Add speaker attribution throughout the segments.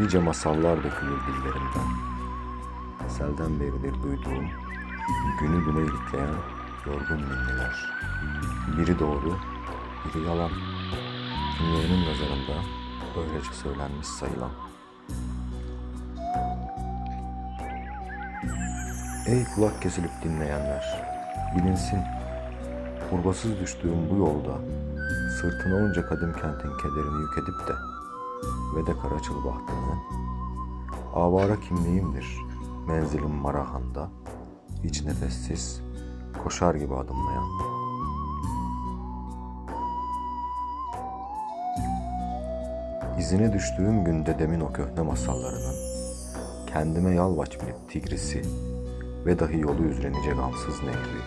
Speaker 1: Nice masallar dökülür dillerimden. Selden beridir duyduğum, günü güne ilikleyen yorgun ninniler. Biri doğru, biri yalan. Kimlerinin nazarında öylece söylenmiş sayılan. Ey kulak kesilip dinleyenler, bilinsin, Kurbasız düştüğüm bu yolda, sırtına onca kadim kentin kederini yük edip de, ve de karaçıl bahtını, avara kimliğimdir, menzilim Marahan'da, hiç nefessiz, koşar gibi adımlayan. İzine düştüğüm günde demin o köhne masallarının, kendime yalvaç bilip tigrisi ve dahi yolu üzerinice gamsız nehri,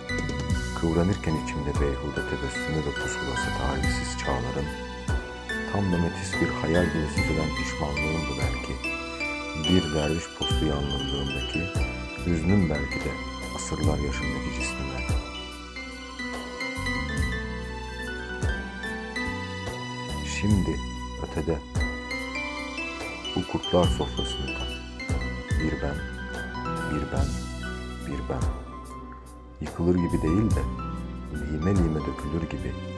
Speaker 1: kıvranırken içimde beyhude tebessümü ve pusulası talihsiz çağların, tam da metis bir hayal gibi süzülen pişmanlığımdı belki. Bir derviş postu yalnızlığındaki, hüznüm belki de asırlar yaşındaki cismime. Şimdi ötede bu kurtlar sofrasında bir ben, bir ben, bir ben. Yıkılır gibi değil de lime lime dökülür gibi.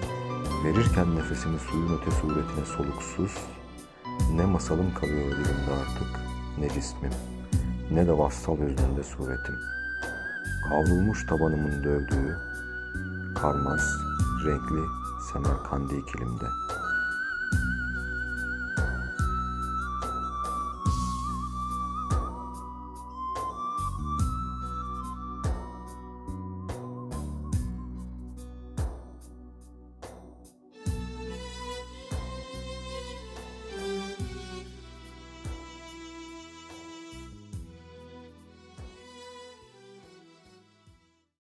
Speaker 1: Verirken nefesimi suyun öte suretine soluksuz, ne masalım kalıyor dilimde artık, ne cismim, ne de vassal özünde suretim. Kavrulmuş tabanımın dövdüğü, karmaz, renkli Semerkandi ikilimde.